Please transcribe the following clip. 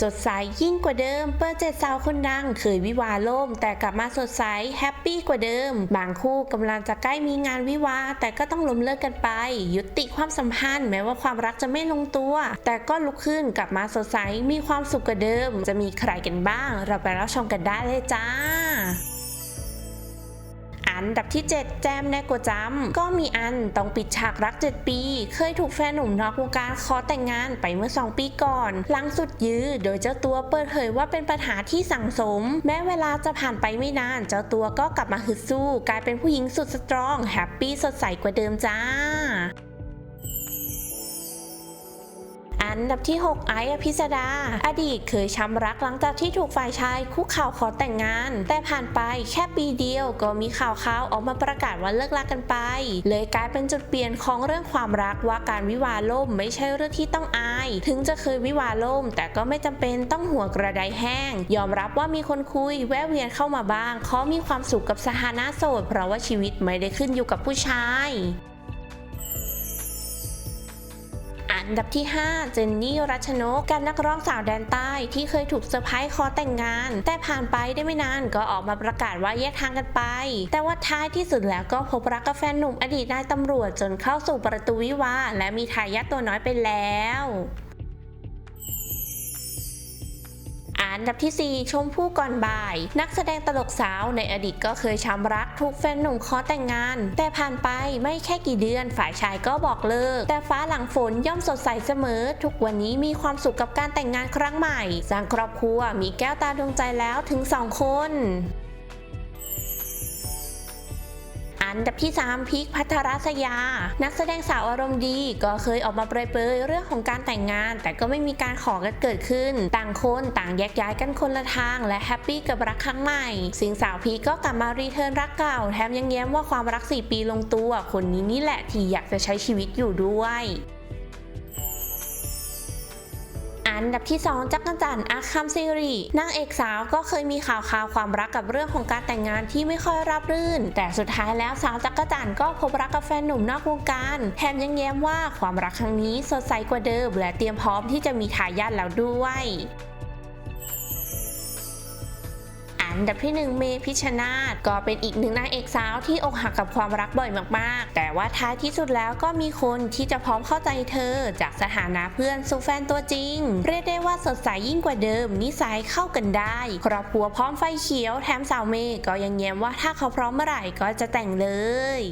สดใสยิ่งกว่าเดิม เปิดเจ็ดสาวคนดัง เคยวิวาล่ม แต่กลับมาสดใสแฮปปี้กว่าเดิม บางคู่กำลังจะใกล้มีงานวิวา แต่ก็ต้องล้มเลิกกันไป ยุติความสัมพันธ์แม้ว่าความรักจะไม่ลงตัว แต่ก็ลุกขึ้นกลับมาสดใสมีความสุขกว่าเดิม จะมีใครกันบ้าง เราไปรับชมกันได้เลยจ้า อันดับที่ 7 แจมแนกวจำก็มีอันต้องปิดฉากรัก 7 ปี เคยถูกแฟนหนุ่มนอกวงการขอแต่งงานไปเมื่อ 2 ปีก่อน หลังสุดยื้อโดยเจ้าตัวเปิดเผยว่าเป็นปัญหาที่สั่งสม แม้เวลาจะผ่านไปไม่นาน เจ้าตัวก็กลับมาฮึดสู้ กลายเป็นผู้หญิงสุดสตรองแฮปปี้สดใสกว่าเดิมจ้า อันดับที่ 6 ไอซ์อภิสดา อดีตเคยช้ำรักหลังจากที่ถูกฝ่ายชายคุกเข่าขอแต่งงาน แต่ผ่านไปแค่ปีเดียวก็มีข่าวข่าวออกมาประกาศว่าเลิกรักกันไป เลยกลายเป็นจุดเปลี่ยนของเรื่องความรักว่าการวิวาล่มไม่ใช่เรื่องที่ต้องอาย ถึงจะเคยวิวาล่ม แต่ก็ไม่จำเป็นต้องหัวกระไดแห้ง ยอมรับว่ามีคนคุยแวะเวียนเข้ามาบ้างเขามีความสุขกับสถานะโสดเพราะว่าชีวิตไม่ได้ขึ้นอยู่กับผู้ชาย อันดับที่ 5 เจนนี่รัชนกการนักร้องสาวแดนใต้ที่เคยถูกเซอร์ไพรส์ขอแต่งงาน แต่ผ่านไปได้ไม่นานก็ออกมาประกาศว่าแยกทางกันไป แต่ว่าท้ายที่สุดแล้วก็พบรักกับแฟนหนุ่มอดีตนายตำรวจจนเข้าสู่ประตูวิวาและมีทายาทตัวน้อยไปแล้ว นดับที่ 4 ชมพู่ก่อนบ่าย นักแสดงตลกสาวในอดีตก็เคยช้ำรักถูกแฟนหนุ่มขอแต่งงาน แต่ผ่านไปไม่แค่กี่เดือนฝ่ายชายก็บอกเลิก แต่ฟ้าหลังฝนย่อมสดใสเสมอ ทุกวันนี้มีความสุขกับการแต่งงานครั้งใหม่ สร้างครอบครัวมีแก้วตาดวงใจแล้วถึง 2 คนันดับที่ 3พีคพัทรัศยา นักแสดงสาวอารมณ์ดีก็เคยออกมาเปรยเปยเรื่องของการแต่งงาน แต่ก็ไม่มีการขอกันเกิดขึ้น ต่างคนต่างแยกย้ายกันคนละทาง และแฮปปี้กับรักครั้งใหม่ สิงสาวพีก็กลับมารีเทิร์นรักเก่า แถมยังแย้มว่าความรัก 4 ปีลงตัว คนนี้นี่แหละที่อยากจะใช้ชีวิตอยู่ด้วย อันดับที่ 2 จักรจันทร์อาคัมซีรีนางเอกสาวก็เคยมีข่าวข่าวความรักกับเรื่องของการแต่งงานที่ไม่ค่อยราบรื่น แต่สุดท้ายแล้วสาวจักรจันทร์ก็พบรักกับแฟนหนุ่มนอกวงการแถมยังแย้มว่าความรักครั้งนี้สดใสกว่าเดิม และเตรียมพร้อมที่จะมีทายาทแล้วด้วย อันดับที่ 1 เมพิชนาธก็เป็นอีกหนึ่งนางเอกสาวที่อกหักกับความรักบ่อยมากๆ แต่ว่าท้ายที่สุดแล้วก็มีคนที่จะพร้อมเข้าใจเธอ จากสถานะเพื่อนสู่แฟนตัวจริง เรียกได้ว่าสดใสยิ่งกว่าเดิม นิสัยเข้ากันได้ ครอบครัวพร้อมไฟเขียวแถมสาวเมย์ก็ยังแย้มว่าถ้าเขาพร้อมเมื่อไหร่ก็จะแต่งเลย